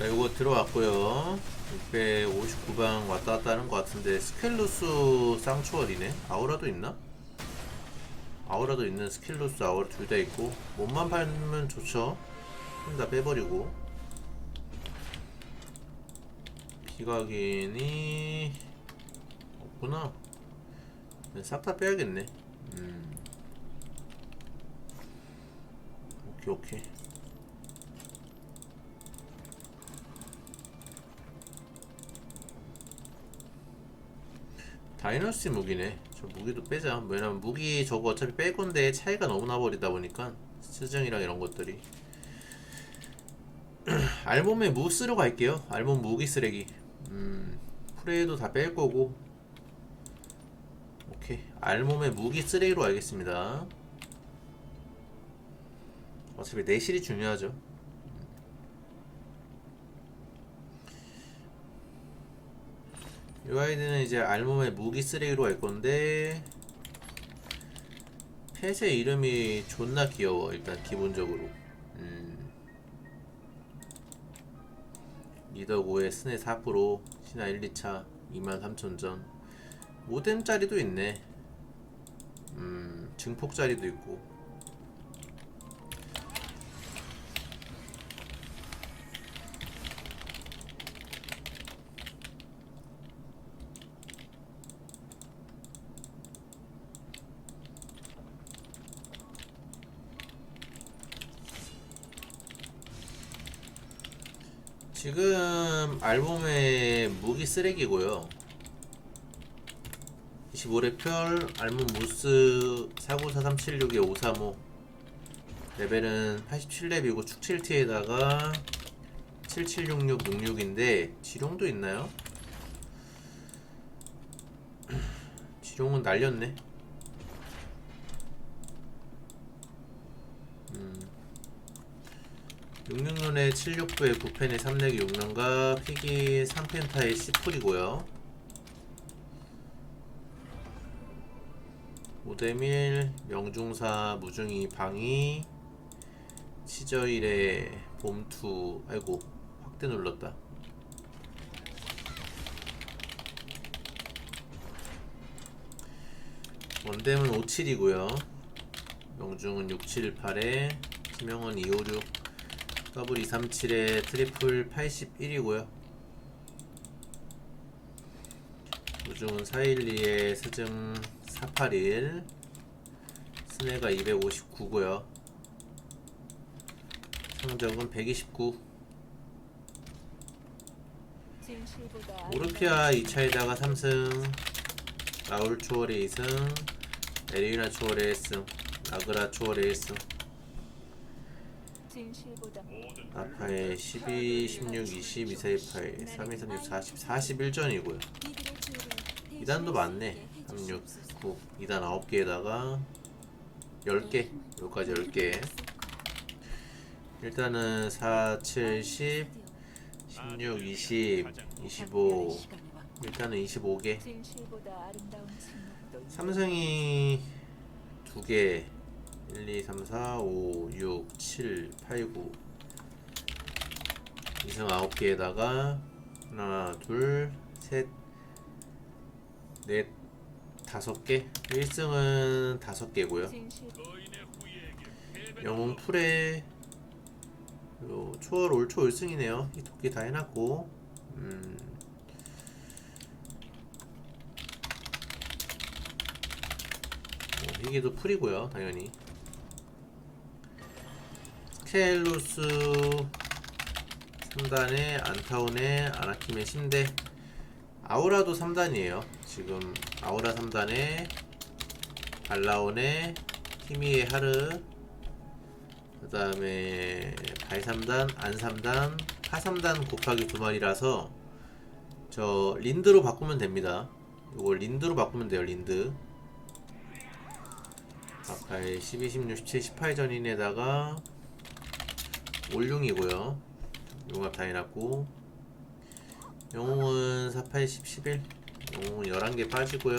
자, 이거 들어왔고요. 659방 왔다 갔다 하는 것 같은데 스켈루스 쌍추월이네. 아우라도 있나? 아우라도 있는 스켈루스 아우라 둘 다 있고 몸만 팔면 좋죠. 힘다 빼버리고 비각인이 없구나. 싹 다 빼야겠네. 음. 오케이 오케이. 다이너스 무기네. 저 무기도 빼자. 왜냐면 무기 저거 어차피 뺄 건데 차이가 너무 나버리다 보니까 수정이랑 이런 것들이. 알몸에 무 쓰러 갈게요. 알몸 무기 쓰레기. 음, 프레이도 다 뺄 거고. 오케이. 알몸에 무기 쓰레기로 알겠습니다. 어차피 내실이 중요하죠. 이 아이디는 이제 알몸에 무기 쓰레기로 할 건데 펫의 이름이 존나 귀여워 일단 기본적으로. 음. 리더 5에 스네 4% 신화 1, 2차 23,000전. 모뎀짜리도 있네. 음 증폭짜리도 있고 지금 알몸의 무기 쓰레기고요. 25레펠 알몸 무스 494376에 535 레벨은 87렙이고 축 7T에다가 776666인데 지룡도 있나요? 지룡은 날렸네. 66년에 76부에 9펜에 3내기 6년과 픽이 3펜타에 10풀이고요. 오데밀, 명중사, 무중이, 방이, 시저일의 봄투, 아이고 확대 눌렀다. 원댐은 57이고요. 명중은 678에 지명은 256 더블 237에 트리플 81이고요. 우중은 412에 스증 481 스네가 259고요. 성적은 129 오르피아 2차에다가 3승 라울 초월에 2승 에리나 초월에 1승 라그라 초월에 1승 진실보다 아파에 12, 16, 20, 2428, 3, 2, 3, 6, 40, 41전이고요. 2단도 많네. 3, 6, 9, 2단 9개에다가 10개, 여기까지 10개. 일단은 4, 7, 10, 16, 20, 25, 일단은 25개. 진실보다 아름다운 침묵도 삼성이 2개, 1, 2, 3, 4, 5, 6, 7, 8, 9. 이승 9개에다가 하나, 둘, 셋, 넷, 다섯 개. 1승은 다섯 개고요. 영웅 풀에 요 초월 올초 1승이네요. 이 도끼 다 해놨고. 음. 뭐, 희귀도 풀이고요, 당연히. 스켈루스 3단에 안타운에 아나킴의 심대 아우라도 3단이에요. 지금 아우라 3단에 발라온에 히미의 하르 그 다음에 발 3단, 안 3단, 하 3단 곱하기 두 마리라서 저 린드로 바꾸면 됩니다. 이걸 린드로 바꾸면 돼요, 린드. 아카의 12, 16, 17, 18 전인에다가 올융이고요. 용합 다 해놨고. 영웅은 4, 8, 10, 11 영웅은 11개 빠지고요.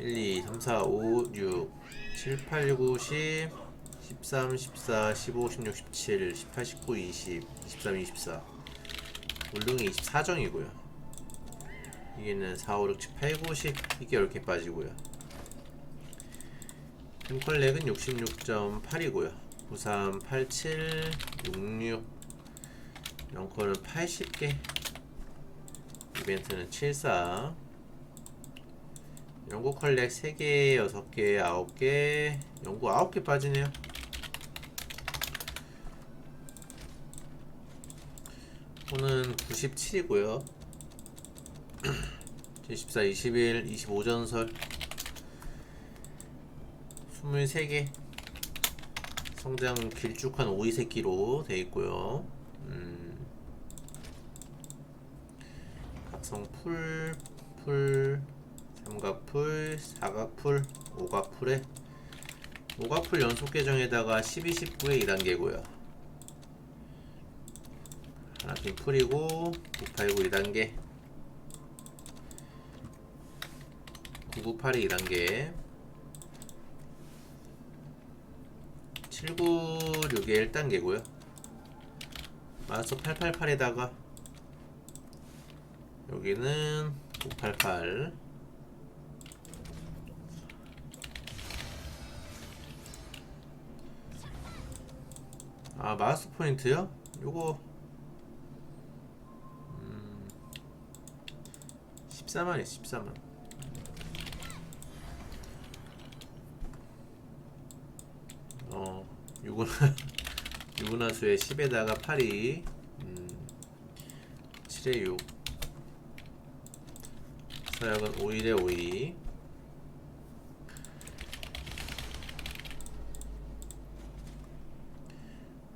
1, 2, 3, 4, 5, 6, 7, 8, 9, 10, 13, 14, 15, 16, 17, 18, 19, 20, 23, 24 울릉이 24정이고요. 이게는 4, 5, 6, 7, 8, 9, 10 이게 이렇게 빠지고요 템컬렉은 66.8이고요. 93, 87, 66 영커는 80개 이벤트는 74 연구 컬렉 3개, 6개, 9개 연구 9개 빠지네요. 호는 97이고요. 24, 21, 25전설 23개 성장 길쭉한 오이 새끼로 돼 있고요 음. 각성 풀, 풀, 삼각풀, 사각풀, 오각풀에 오각풀 연속 계정에다가 12, 19의 2단계고요. 하나핀 풀이고 989 2단계 998이 2단계 796의 1단계고요. 마스터 888에다가 여기는 588 아 마스터 포인트요? 요거 음 14만이 14만 어 유구나 유구나수의 10에다가 8이 음 7에 6 서약은 5일에 5이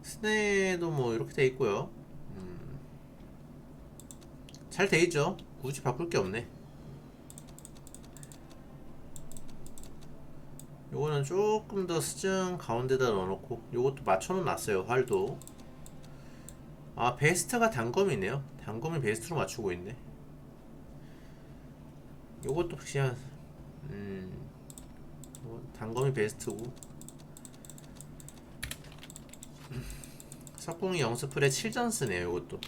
스네도 뭐 이렇게 돼 있고요. 음. 잘 돼 있죠. 굳이 바꿀 게 없네. 요거는 조금 더 수정 가운데다 넣어놓고 요것도 맞춰는 놨어요. 활도. 아 베스트가 단검이네요. 단검이 베스트로 맞추고 있네. 요것도 그냥 음 뭐, 단검이 베스트고 석궁이 영스플의 7전스네요 이것도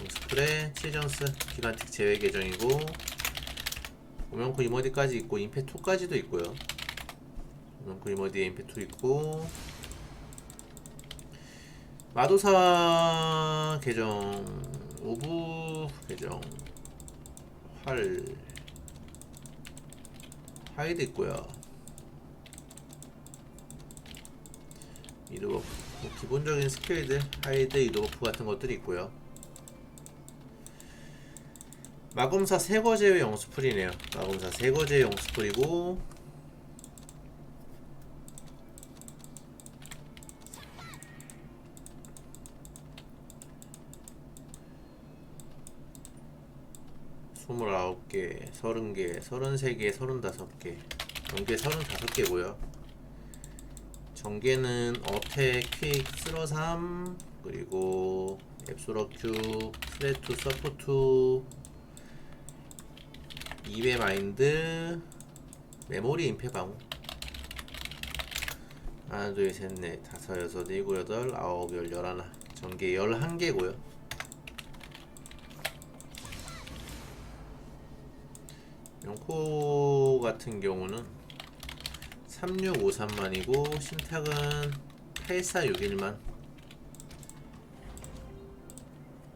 영스플의 7전스 기간틱 제외 계정이고 오명코 이모디까지 있고 임페2까지도 있고요 오명코 이모디에 임페2 있고. 마도사 계정 오브 계정 활 하이드 있고요. 이드버프 뭐 기본적인 스킬들 하이드 이드버프 같은 것들이 있고요. 마검사 세거제의 영수풀이네요. 마검사 세거제의 영수풀이고 스물아홉 개, 서른 개, 서른 세 개, 서른 다섯 개, 연계 서른 다섯 개고요. 전개는 어택, 퀵, 쓰러삼, 그리고 앱소러 큐, 스레투, 서포트, 2배 마인드, 메모리 임페 방어. 하나, 둘, 셋, 넷, 다섯, 여섯, 일곱, 여덟, 아홉, 열, 열하나. 전개 열한 개고요. 영코 같은 경우는 3653만이고 신탁은 8461만.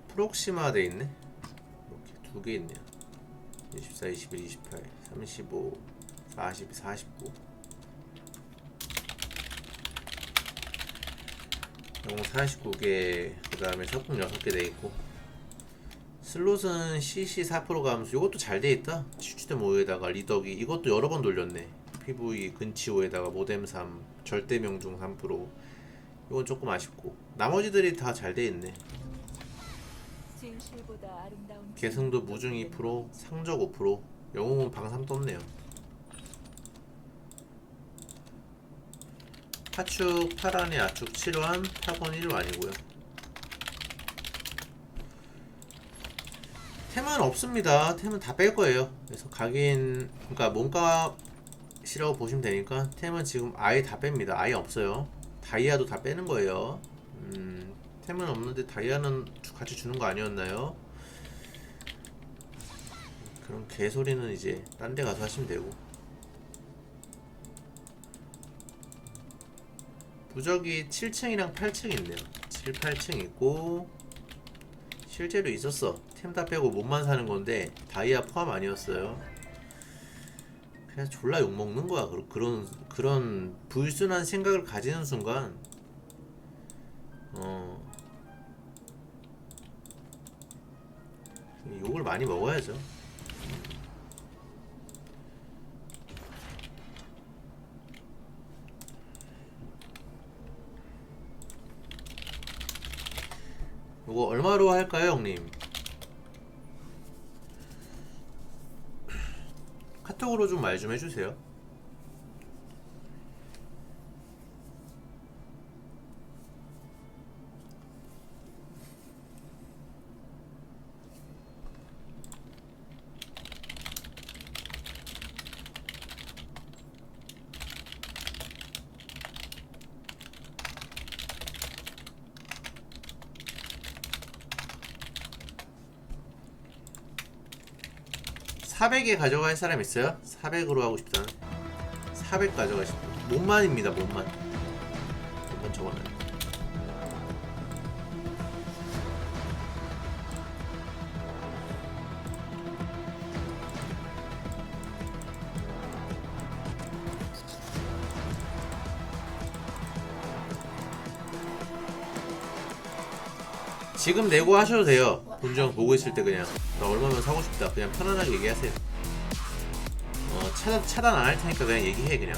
프록시마 돼 있네. 이렇게 두 개 있네요. 24, 21, 28, 35, 40, 49영 49개 그 다음에 석궁 6개 돼 있고 슬롯은 CC 4% 감소 이것도 잘 돼 있다. 추추댐 5에다가 리더기. 이것도 여러 번 돌렸네. PV 근치 5에다가 모뎀 3 절대 명중 3% 이건 조금 아쉽고. 나머지들이 다 잘 돼 있네. 진실보다 아름다운 계승도 무중 2% 상적 5% 영웅은 방삼 떴네요. 파축 8안에 아축 7완 8번 1완이고요 템은 없습니다 템은 다 뺄 거예요 그래서 각인 그러니까 몸값이라고 보시면 되니까 템은 지금 아예 다 뺍니다 아예 없어요 다이아도 다 빼는 거예요. 음, 템은 없는데 다이아는 주- 같이 주는 거 아니었나요? 그런 개소리는 이제 딴 데 가서 하시면 되고. 부적이 7층이랑 8층 있네요. 7, 8층 있고 실제로 있었어. 템 다 빼고 몸만 사는 건데 다이아 포함 아니었어요. 그냥 졸라 욕 먹는 거야. 그런 그런 그런 불순한 생각을 가지는 순간 어 욕을 많이 먹어야죠. 이거 얼마로 할까요, 형님? 카톡으로 좀 말좀 해주세요. 사백에 가져갈 사람 있어요? 400으로 하고 싶다는? 400 가져가시고 몸만입니다 몸만. 몸만 적어놔요. 지금 내고 하셔도 돼요 본전 보고 있을 때 그냥 나 얼마면 사고 싶다. 그냥 편안하게 얘기하세요. 어, 차단, 차단 안 할 테니까 그냥 얘기해 그냥.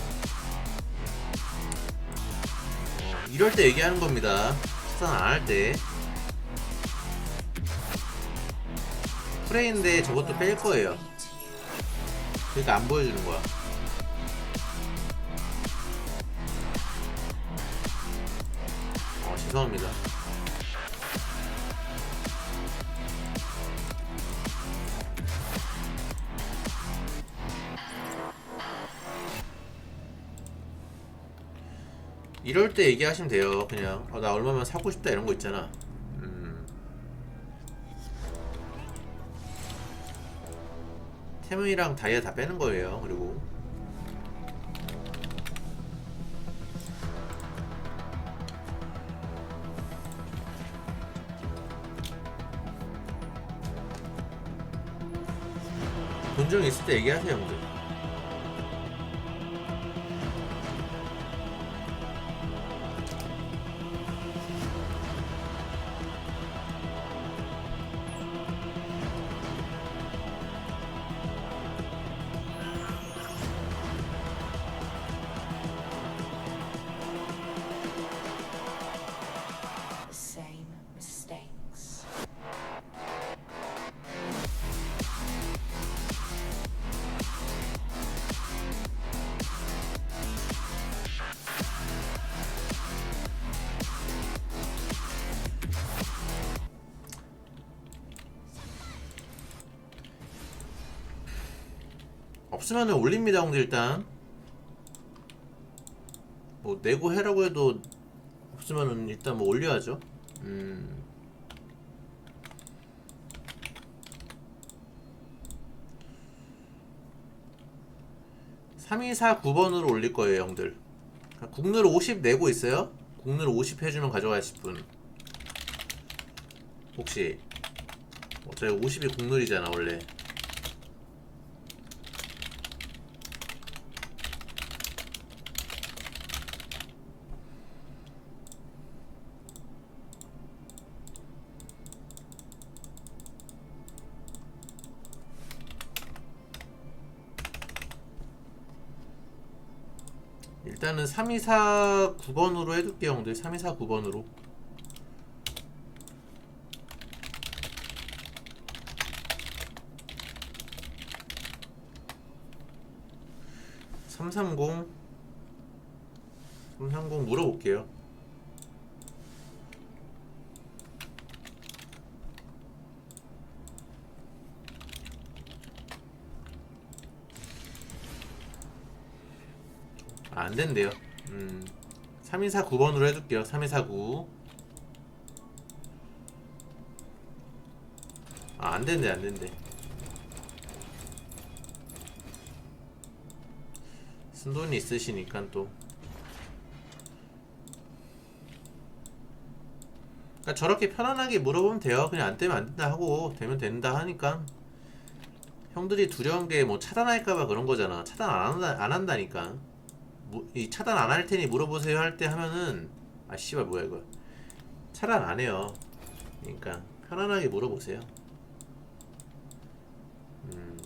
어, 이럴 때 얘기하는 겁니다. 차단 안 할때. 프레인데 저것도 뺄 거예요. 그러니까 안 보여주는 거야. 어 죄송합니다 이럴 때 얘기하시면 돼요. 그냥 어, 나 얼마면 사고 싶다 이런 거 있잖아. 음. 태문이랑 다이아 다 빼는 거예요. 그리고 본정 있을 때 얘기하세요, 형들. 없으면은 올립니다, 형들 일단. 뭐 내고 해라고 해도 없으면은 일단 뭐 올려야죠. 음. (3249) 번으로 올릴 거예요 형들 국룰 50 내고 있어요 국룰 50 해주면 가져가실 분 혹시 어차피 50이 국룰이잖아 원래 일단은 324 9번으로 해둘게요 형들. 324 9번으로. (330) (330) 물어볼게요 안 된대요. 음 3249번으로 해둘게요. 3249 아 안 된대 안 된대. 쓴 돈이 있으시니까 또. 그러니까 저렇게 편안하게 물어보면 돼요. 그냥 안 되면 안 된다 하고 되면 된다 하니까. 형들이 두려운 게 뭐 차단할까봐 그런 거잖아. 차단 안, 한다, 안 한다니까 무- 이 차단 안 할 테니 물어보세요 할 때 하면은 아 씨발 뭐야 이거. 차단 안 해요. 그러니까 편안하게 물어보세요. 음.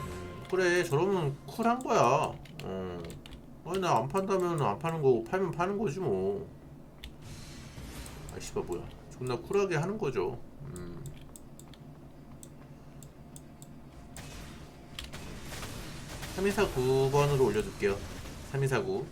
음, 그래 저러면 쿨한 거야. 어. 아니 나 안 판다면 안 파는 거고 팔면 파는 거지 뭐. 아 씨발 뭐야. 존나 쿨하게 하는 거죠. 음. 3249번으로 올려둘게요. 3249